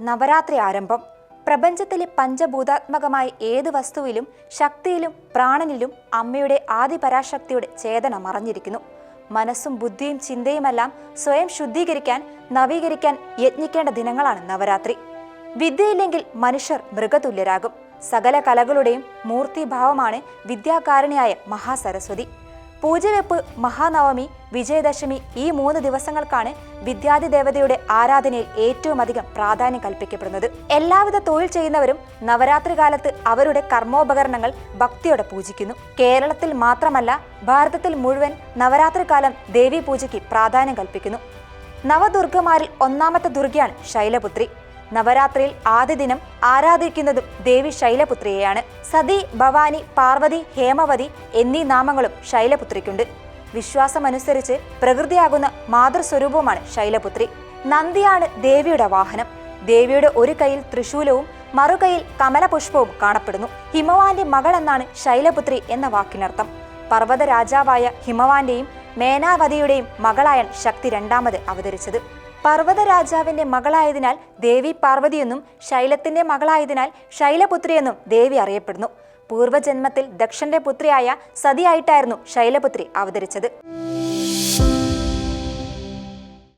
നവരാത്രി ആരംഭം. പ്രപഞ്ചത്തിലെ പഞ്ചഭൂതാത്മകമായ ഏത് വസ്തുവിലും ശക്തിയിലും പ്രാണനിലും അമ്മയുടെ ആദിപരാശക്തിയുടെ ചേതന മറഞ്ഞിരിക്കുന്നു. മനസ്സും ബുദ്ധിയും ചിന്തയുമെല്ലാം സ്വയം ശുദ്ധീകരിക്കാൻ നവീകരിക്കാൻ യത്നിക്കേണ്ട ദിനങ്ങളാണ് നവരാത്രി. വിദ്യയില്ലെങ്കിൽ മനുഷ്യർ മൃഗതുല്യരാകും. സകല കലകളുടെയും മൂർത്തിഭാവമാണ് വിദ്യാകാരണിയായ മഹാസരസ്വതി. പൂജവെപ്പ് മഹാനവമി വിജയദശമി ഈ മൂന്ന് ദിവസങ്ങൾക്കാണ് വിദ്യാധി ദേവതയുടെ ആരാധനയിൽ ഏറ്റവും അധികം പ്രാധാന്യം കൽപ്പിക്കപ്പെടുന്നത്. എല്ലാവിധ തൊഴിൽ ചെയ്യുന്നവരും നവരാത്രി കാലത്ത് അവരുടെ കർമ്മോപകരണങ്ങൾ ഭക്തിയോടെ പൂജിക്കുന്നു. കേരളത്തിൽ മാത്രമല്ല ഭാരതത്തിൽ മുഴുവൻ നവരാത്രി കാലം ദേവി പൂജയ്ക്ക് പ്രാധാന്യം കൽപ്പിക്കുന്നു. നവദുർഗമാരിൽ ഒന്നാമത്തെ ദുർഗയാണ് ശൈലപുത്രി. നവരാത്രിയിൽ ആദ്യ ദിനം ആരാധിക്കുന്നതും ദേവി ശൈലപുത്രിയെയാണ്. സതി ഭവാനി പാർവതി ഹേമവതി എന്നീ നാമങ്ങളും ശൈലപുത്രിക്കുണ്ട്. വിശ്വാസമനുസരിച്ച് പ്രകൃതിയാകുന്ന മാതൃസ്വരൂപവുമാണ് ശൈലപുത്രി. നന്ദിയാണ് ദേവിയുടെ വാഹനം. ദേവിയുടെ ഒരു കൈയിൽ തൃശൂലവും മറുകൈയിൽ കമലപുഷ്പവും കാണപ്പെടുന്നു. ഹിമവാന്റെ മകൾ എന്നാണ് ശൈലപുത്രി എന്ന വാക്കിനർത്ഥം. പർവത രാജാവായ ഹിമവാന്റെയും മേനാവതിയുടെയും മകളായാണ് ശക്തി രണ്ടാമത് അവതരിച്ചത്. പർവത രാജാവിന്റെ മകളായതിനാൽ ദേവി പാർവതിയെന്നും ശൈലത്തിന്റെ മകളായതിനാൽ ശൈലപുത്രിയെന്നും ദേവി അറിയപ്പെടുന്നു. പൂർവജന്മത്തിൽ ദക്ഷന്റെ പുത്രിയായ സതിയായിട്ടായിരുന്നു ശൈലപുത്രി അവതരിച്ചത്.